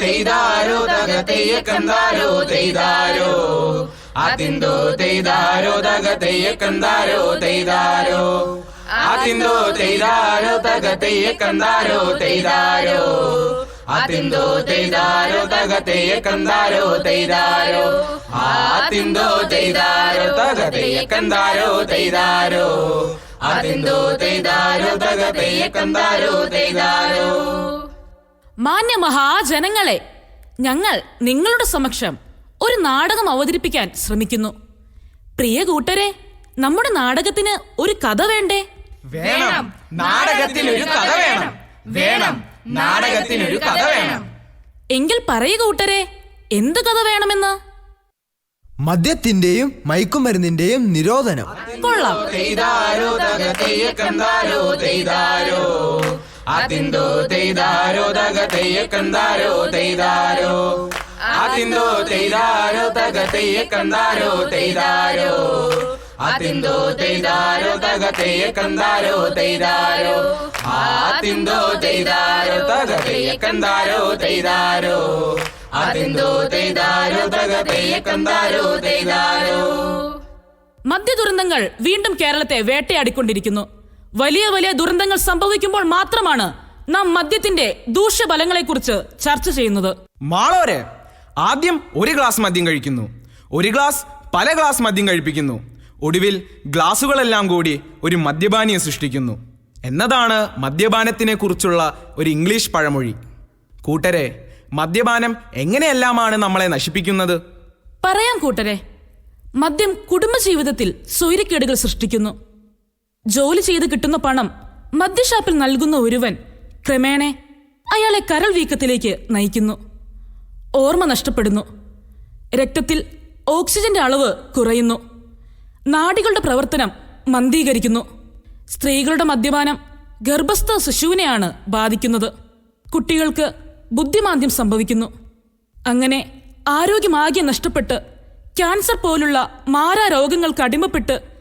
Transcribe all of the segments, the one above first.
തെയ്താരോ തക തെയ്യക്കന്താരോ തെയ്താരോ ആത്തിന്തോ തെയ്താരോ തക തെയ്യക്കന്താരോ തെയ്താരോ ആത്തിന്തോ തെയ്താരോ തക തെയ്യക്കന്താരോ തെയ്താരോ ആത്തിന്തോ തെയ്താരോ തക തെയ്യക്കന്താരോ തെയ്താരോ ആത്തിന്തോ തെയ്താരോ തക തെയ്യക്കന്താരോ തെയ്താരോ ആത്തിന്തോ തെയ്താരോ തക തെയ്യക്കന്താരോ തെയ്താരോ മാന്യ മഹാജനങ്ങളെ ഞങ്ങൾ നിങ്ങളുടെ സമക്ഷം ഒരു നാടകം അവതരിപ്പിക്കാൻ ശ്രമിക്കുന്നു. പ്രിയ കൂട്ടരെ നമ്മുടെ നാടകത്തിന് ഒരു കഥ വേണ്ടേ? വേണം. നാടകത്തിനൊരു കഥ വേണം. വേണം. നാടകത്തിനൊരു കഥ വേണം. എങ്കിൽ പറയ കൂട്ടരെ എന്ത് കഥ വേണമെന്ന്? മദ്യത്തിന്റെയും മയക്കുമരുന്നിന്റെയും നിരോധനം. കൊള്ളാം. തെയ്യക്കന്താരോ തെയ്താരോ തക തെയ്യക്കന്താരോ തെയ്താരോ? ആത്തിന്തോ തെയ്താരോ തക തെയ്യക്കന്താരോ തെയ്താരോ? ആത്തിന്തോ തെയ്താരോ തക തെയ്യക്കന്താരോ തെയ്താരോ? ആത്തിന്തോ തെയ്താരോ തക തെയ്യക്കന്താരോ തെയ്താരോ? ആത്തിന്തോ തെയ്താരോ തക തെയ്യക്കന്താരോ തെയ്താരോ? മദ്യദുരന്തങ്ങൾ വീണ്ടും കേരളത്തെ വേട്ടയാടിക്കൊണ്ടിരിക്കുന്നു. വലിയ വലിയ ദുരന്തങ്ങൾ സംഭവിക്കുമ്പോൾ മാത്രമാണ് നാം മദ്യത്തിന്റെ ദൂഷ്യഫലങ്ങളെക്കുറിച്ച് ചർച്ച ചെയ്യുന്നത്. മാളോരെ ആദ്യം ഒരു ഗ്ലാസ് മദ്യം കഴിക്കുന്നു. ഒരു ഗ്ലാസ് പല ഗ്ലാസ് മദ്യം കഴിപ്പിക്കുന്നു. ഒടുവിൽ ഗ്ലാസുകളെല്ലാം കൂടി ഒരു മദ്യപാനിയെ സൃഷ്ടിക്കുന്നു. എന്നതാണ് മദ്യപാനത്തിനെ കുറിച്ചുള്ള ഒരു ഇംഗ്ലീഷ് പഴമൊഴി. കൂട്ടരെ മദ്യപാനം എങ്ങനെയെല്ലാമാണ് നമ്മളെ നശിപ്പിക്കുന്നത്? പറയാം കൂട്ടരെ. മദ്യം കുടുംബജീവിതത്തിൽ സ്വൈരക്കേടുകൾ സൃഷ്ടിക്കുന്നു. ജോലി ചെയ്ത് കിട്ടുന്ന പണം മദ്യഷാപ്പിൽ നൽകുന്ന ഒരുവൻ ക്രമേണ അയാളെ കരൾ വീക്കത്തിലേക്ക് നയിക്കുന്നു. ഓർമ്മ നഷ്ടപ്പെടുന്നു. രക്തത്തിൽ ഓക്സിജന്റെ അളവ് കുറയുന്നു. നാടികളുടെ പ്രവർത്തനം മന്ദീകരിക്കുന്നു. സ്ത്രീകളുടെ മദ്യപാനം ഗർഭസ്ഥ ശിശുവിനെയാണ് ബാധിക്കുന്നത്. കുട്ടികൾക്ക് ബുദ്ധിമാന്ദ്യം സംഭവിക്കുന്നു. അങ്ങനെ ആരോഗ്യമാകെ നഷ്ടപ്പെട്ട് ക്യാൻസർ പോലുള്ള മാരാരോഗങ്ങൾക്ക് അടിമപ്പെട്ട്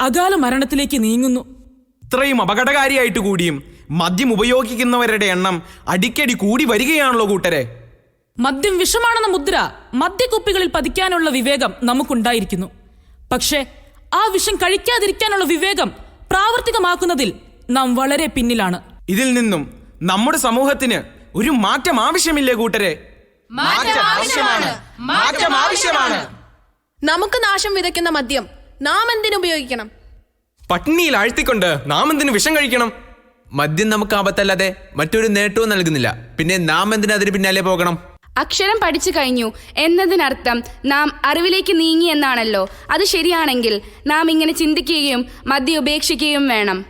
അകാല മരണത്തിലേക്ക് നീങ്ങുന്നു. ഇത്രയും അപകടകാരിയായിട്ട് കൂടിയും മദ്യം ഉപയോഗിക്കുന്നവരുടെ എണ്ണം അടിക്കടി കൂടി വരികയാണല്ലോ കൂട്ടരെ. മദ്യം വിഷമാണെന്ന മുദ്ര മദ്യക്കുപ്പികളിൽ പതിക്കാനുള്ള വിവേകം നമുക്കുണ്ടായിരിക്കുന്നു. പക്ഷേ ആ വിഷം കഴിക്കാതിരിക്കാനുള്ള വിവേകം പ്രാവർത്തികമാക്കുന്നതിൽ നാം വളരെ പിന്നിലാണ്. ഇതിൽ നിന്നും നമ്മുടെ സമൂഹത്തിന് ഒരു മാറ്റം ആവശ്യമില്ലേ കൂട്ടരെ? മാറ്റം ആവശ്യമാണ്. മാറ്റം ആവശ്യമാണ്. നമുക്ക് നാശം വിതയ്ക്കുന്ന മദ്യം നാം എന്തിനുപയോഗിക്കണം പട്ടിണിയിൽ ആഴ്ത്തിക്കൊണ്ട് നാം എന്തിനു വിഷം കഴിക്കണം? മദ്യം നമുക്ക് ആപത്തല്ലാതെ മറ്റൊരു നേട്ടവും നൽകുന്നില്ല. പിന്നെ നാം എന്തിനു അതിന് പിന്നാലെ പോകണം? അക്ഷരം പഠിച്ചു കഴിഞ്ഞു. എന്നതിനർത്ഥം നാം അറിവിലേക്ക് നീങ്ങി എന്നാണല്ലോ. അത് ശരിയാണെങ്കിൽ നാം ഇങ്ങനെ ചിന്തിക്കുകയും മദ്യം ഉപേക്ഷിക്കുകയും വേണം.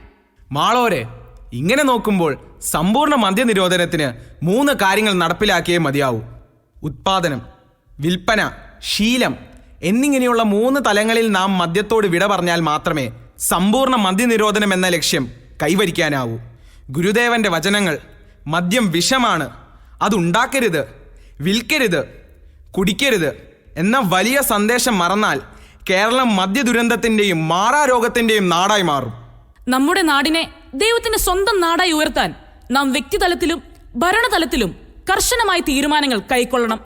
മാളോരെ ഇങ്ങനെ നോക്കുമ്പോൾ സമ്പൂർണ മദ്യനിരോധനത്തിന് മൂന്ന് കാര്യങ്ങൾ നടപ്പിലാക്കിയേ മതിയാവൂ. ഉത്പാദനം വിൽപ്പന ശീലം എന്നിങ്ങനെയുള്ള മൂന്ന് തലങ്ങളിൽ നാം മദ്യത്തോട് വിട പറഞ്ഞാൽ മാത്രമേ സമ്പൂർണ മദ്യനിരോധനം എന്ന ലക്ഷ്യം കൈവരിക്കാനാവൂ. ഗുരുദേവന്റെ വചനങ്ങൾ മദ്യം വിഷമാണ് അതുണ്ടാക്കരുത് വിൽക്കരുത് കുടിക്കരുത് എന്ന വലിയ സന്ദേശം മറന്നാൽ കേരളം മദ്യദുരന്തത്തിന്റെയും മാറാരോഗത്തിന്റെയും നാടായി മാറും. നമ്മുടെ നാടിനെ ദൈവത്തിന്റെ സ്വന്തം നാടായി ഉയർത്താൻ നാം വ്യക്തിതലത്തിലും ഭരണതലത്തിലും കർശനമായ തീരുമാനങ്ങൾ കൈക്കൊള്ളണം.